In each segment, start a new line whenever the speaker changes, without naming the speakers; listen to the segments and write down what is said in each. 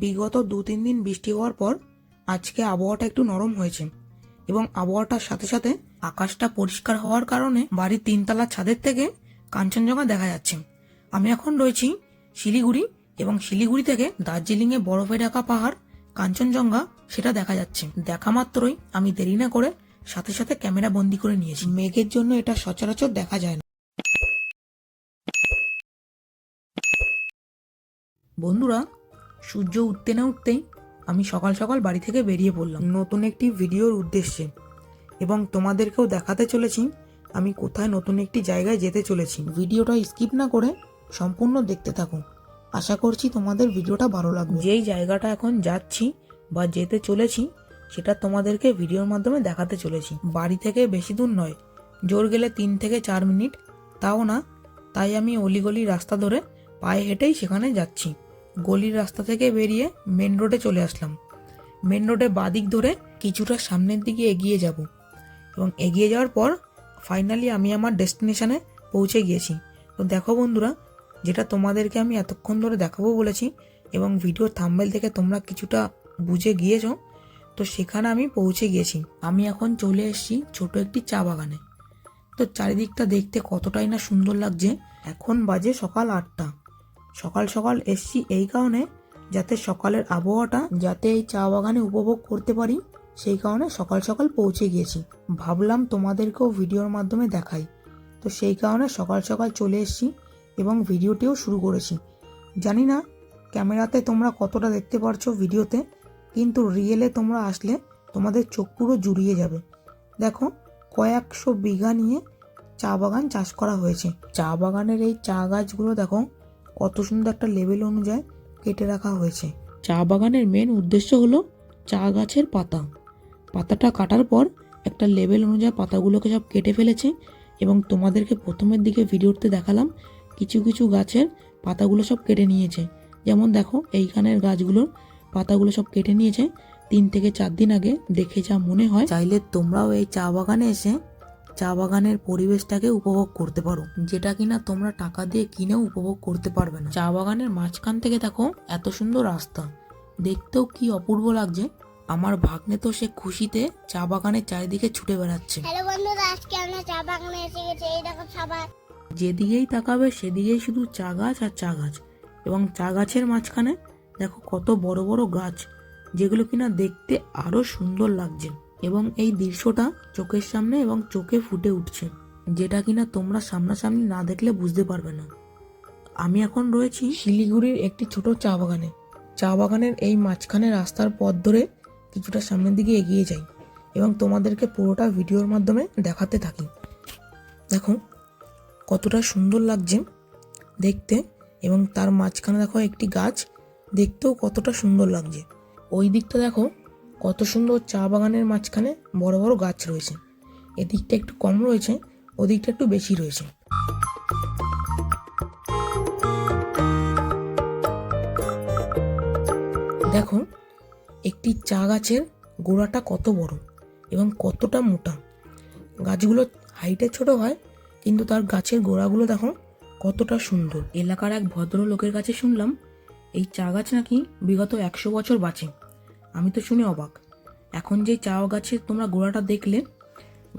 বিগত দু তিন দিন বৃষ্টি হওয়ার পর আজকে আবহাওয়াটা একটু নরম হয়েছে এবং আবহাওয়াটার সাথে সাথে আকাশটা পরিষ্কার হওয়ার কারণে বাড়ির তিনতলা ছাদের থেকে কাঞ্চনজঙ্ঘা দেখা যাচ্ছে। আমি এখন রয়েছি শিলিগুড়ি এবং শিলিগুড়ি থেকে দার্জিলিংয়ে বরফে ঢাকা পাহাড়, কাঞ্চনজঙ্ঘা সেটা দেখা যাচ্ছে। দেখা মাত্রই আমি দেরি না করে সাথে সাথে ক্যামেরা বন্দি করে নিয়েছি। মেঘের জন্য এটা সচরাচর দেখা যায় না। বন্ধুরা সূর্য উঠতে না উঠতেই আমি সকাল সকাল বাড়ি থেকে বেরিয়ে পড়লাম। নতুন একটি ভিডিওর উদ্দেশ্যে এবং তোমাদেরকেও দেখাতে চলেছি আমি কোথায় নতুন একটি জায়গায় যেতে চলেছি। ভিডিওটা স্কিপ না করে সম্পূর্ণ দেখতে থাকো। আশা করছি তোমাদের ভিডিওটা ভালো লাগবে। যেই জায়গাটা এখন যাচ্ছি বা যেতে চলেছি, সেটা তোমাদেরকে ভিডিওর মাধ্যমে দেখাতে চলেছি। বাড়ি থেকে বেশি দূর নয়, জোর গেলে তিন থেকে চার মিনিট, তাও না, তাই আমি অলিগলি রাস্তা ধরে পায়ে হেঁটেই সেখানে যাচ্ছি। গলির রাস্তা থেকে বেরিয়ে মেন রোডে চলে আসলাম। মেন রোডে বাদিক ধরে কিছুটা সামনের দিকে এগিয়ে যাব এবং এগিয়ে যাওয়ার পর ফাইনালি আমি আমার ডেস্টিনেশনে পৌঁছে গিয়েছি। তো দেখো বন্ধুরা, যেটা তোমাদেরকে আমি এতক্ষণ ধরে দেখাবো বলেছি এবং ভিডিও থাম্বেল থেকে তোমরা কিছুটা বুঝে গিয়েছো, তো সেখানে আমি পৌঁছে গিয়েছি। আমি এখন চলে এসেছি ছোট একটি চা বাগানে। তো চারিদিকটা দেখতে কতটাই না সুন্দর লাগছে। এখন বাজে সকাল আটটা। সকাল সকাল এসছি এই কারণে যাতে সকালের আবহাওয়াটা যাতে এই চা বাগানে উপভোগ করতে পারি, সেই কারণে সকাল সকাল পৌঁছে গিয়েছি। ভাবলাম তোমাদেরকেও ভিডিওর মাধ্যমে দেখাই। তো সেই কারণে সকাল সকাল চলে এসেছি এবং ভিডিওটিও শুরু করেছি। জানি না ক্যামেরাতে তোমরা কতটা দেখতে পারছ ভিডিওতে, কিন্তু রিয়েলে তোমরা আসলে তোমাদের চোখ পুরো জুড়িয়ে যাবে। দেখো, কয়েকশো বিঘা নিয়ে চা বাগান চাষ করা হয়েছে। চা বাগানের এই চা গাছগুলো দেখো কত সুন্দর একটা লেভেল অনুযায়ী কেটে রাখা হয়েছে। চা বাগানের মেন উদ্দেশ্য হলো চা গাছের পাতা। পাতাটা কাটার পর একটা লেভেল অনুযায়ী পাতাগুলোকে সব কেটে ফেলেছে এবং তোমাদেরকে প্রথমের দিকে ভিডিওতে দেখালাম কিছু কিছু গাছের পাতাগুলো সব কেটে নিয়েছে। যেমন দেখো এইখানের গাছগুলোর পাতাগুলো সব কেটে নিয়েছে। তিন থেকে চার দিন আগে দেখে যা মনে হয়। চাইলে তোমরাও এই চা বাগানে এসে চা বাগানের পরিবেশটাকে উপভোগ করতে পারো যেটা কিনা তোমরা টাকা দিয়ে কিনেও উপভোগ করতে পারবে না। চা বাগানের মাঝখান থেকে দেখো এত সুন্দর রাস্তা। দেখতেও কি অপূর্ব লাগছে। আমার ভাগ্নে তো সে খুশিতে চা বাগানের চারিদিকে ছুটে বেড়াচ্ছে।
হ্যালো বন্ধুরা আজকে আমরা চা বাগানে এসে গেছি। এই দেখো সবাই।
যেদিকেই তাকাবে সেদিকেই শুধু চা গাছ আর চা গাছ। এবং চা গাছের মাঝখানে দেখো কত বড় বড় গাছ যেগুলো কিনা দেখতে আরও সুন্দর লাগছে। এবং এই দৃশ্যটা চোখের সামনে এবং চোখে ফুটে উঠছে, যেটা কিনা তোমরা সামনাসামনি না দেখলে বুঝতে পারবে না। আমি এখন রয়েছি শিলিগুড়ির একটি ছোট চা বাগানে। চা বাগানের এই মাঝখানে রাস্তার পথ ধরে কিছুটা সামনের দিকে এগিয়ে যাই এবং তোমাদেরকে পুরোটা ভিডিওর মাধ্যমে দেখাতে থাকি। দেখো, কতটা সুন্দর লাগছে দেখতে এবং তার মাঝখানে দেখো একটি গাছ, দেখতেও কতটা সুন্দর লাগছে। ওই দিকটা দেখো কত সুন্দর চা বাগানের মাঝখানে বড় বড় গাছ রয়েছে। এদিকটা একটু কম রয়েছে, ওদিকটা একটু বেশি রয়েছে। দেখো একটি চা গাছের গোড়াটা কত বড় এবং কতটা মোটা। গাছগুলো হাইটে ছোট হয়, কিন্তু তার গাছের গোড়াগুলো দেখো কতটা সুন্দর। এলাকার এক ভদ্রলোকের কাছে শুনলাম, এই চা গাছ নাকি বিগত একশো বছর বাঁচে। আমি তো শুনে অবাক। এখন যে চা গাছের তোমরা গোড়াটা দেখলে,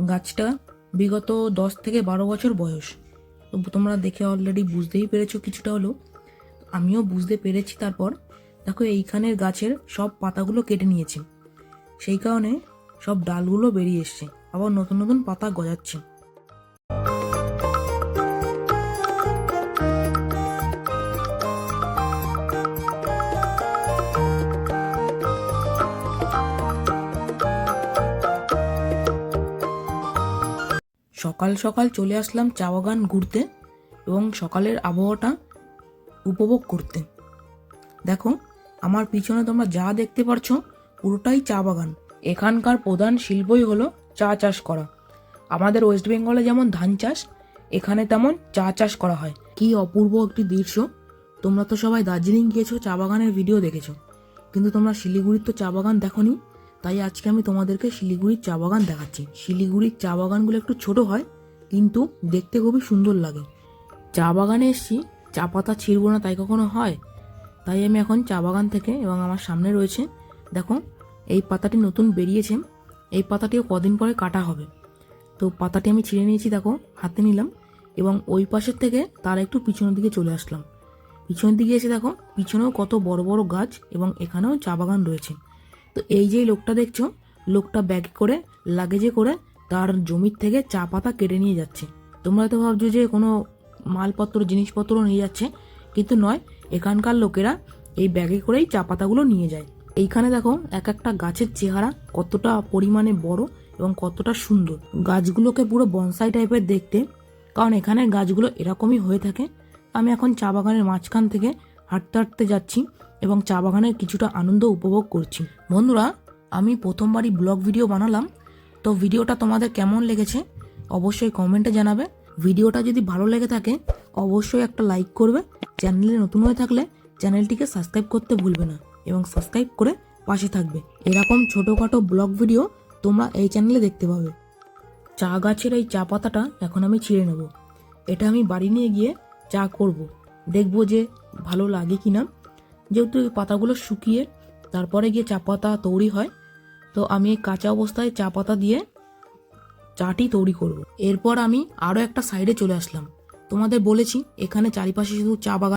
গাছটা বিগত দশ থেকে বারো বছর বয়স। তোমরা দেখে অলরেডি বুঝতেই পেরেছ কিছুটা হলো আমিও বুঝতে পেরেছি তারপর, দেখো এইখানের গাছের সব পাতাগুলো কেটে নিয়েছে। সেই কারণে সব ডালগুলো বেরিয়ে এসছে। আবার নতুন নতুন পাতা গজাচ্ছে। সকাল সকাল চলে আসলাম চা বাগান ঘুরতে এবং সকালের আবহাওয়াটা উপভোগ করতে। দেখো, আমার পিছনে তোমরা যা দেখতে পারছ পুরোটাই চা বাগান। এখানকার প্রধান শিল্পই হলো চা চাষ করা। আমাদের ওয়েস্ট বেঙ্গলে যেমন ধান চাষ, এখানে তেমন চা চাষ করা হয়। কি অপূর্ব একটি দৃশ্য। তোমরা তো সবাই দার্জিলিং গিয়েছো, চা বাগানের ভিডিও দেখেছ। কিন্তু তোমরা শিলিগুড়ির তো চা বাগান দেখোনি। তাই আজকে আমি তোমাদেরকে শিলিগুড়ির চা বাগান দেখাচ্ছি। শিলিগুড়ির চা বাগানগুলো একটু ছোট হয়, কিন্তু দেখতে খুবই সুন্দর লাগে। চা বাগানে এসছি, চা পাতা ছিঁড়বো না তাই কখনো হয়। তাই আমি এখন চা বাগান থেকে এবং আমার সামনে রয়েছে, দেখো, এই পাতাটি নতুন বেরিয়েছে। এই পাতাটিও কদিন পরে কাটা হবে। তো পাতাটি আমি ছিঁড়ে নিয়েছি, দেখো, হাতে নিলাম এবং ওই পাশের থেকে তার একটু পিছনের দিকে চলে আসলাম। পিছনের দিকে এসে দেখো, পিছনেও কত বড় বড় গাছ এবং এখানেও চা বাগান রয়েছে। তো এই যে লোকটা দেখছ, লোকটা ব্যাগে করে লাগেজে করে, তার জমির থেকে চা পাতা কেটে নিয়ে যাচ্ছে। তোমরা তো ভাবছ যে কোনো মালপত্র, জিনিসপত্র নিয়ে যাচ্ছে, কিন্তু নয়, এখানকার লোকেরা এই ব্যাগে করেই চা পাতাগুলো নিয়ে যায়। এইখানে দেখো, এক একটা গাছের চেহারা কতটা পরিমাণে বড় এবং কতটা সুন্দর। গাছগুলোকে পুরো বনসাই টাইপের দেখতে, কারণ এখানে গাছগুলো এরকমই হয়ে থাকে। আমি এখন চা বাগানের মাঝখান থেকে হাঁটতে হাঁটতে যাচ্ছি এবং চা বাগানের কিছুটা আনন্দ উপভোগ করছি। বন্ধুরা, আমি প্রথমবারই ব্লগ ভিডিও বানালাম, তো ভিডিওটা তোমাদের কেমন লেগেছে অবশ্যই কমেন্টে জানাবে। ভিডিওটা যদি ভালো লেগে থাকে, অবশ্যই একটা লাইক করবে। চ্যানেলে নতুন হয়ে থাকলে চ্যানেলটিকে সাবস্ক্রাইব করতে ভুলবে না এবং সাবস্ক্রাইব করে পাশে থাকবে। এরকম ছোটোখাটো ব্লগ ভিডিও তোমরা এই চ্যানেলে দেখতে পাবে। চা গাছের এই চা পাতাটা এখন আমি ছিঁড়ে নেব। এটা আমি বাড়ি নিয়ে গিয়ে চা করব। দেখব যে ভালো লাগে কি না যেহেতু পাতাগুলো শুকিয়ে তারপরে গিয়ে চা পাতা তৈরি হয়, তো আমি এই কাঁচা অবস্থায় চা পাতা দিয়ে চাটি তৈরি করব। এরপর আমি আরও একটা সাইডে চলে আসলাম। তোমাদের বলেছি, এখানে চারিপাশে শুধু চা বাগান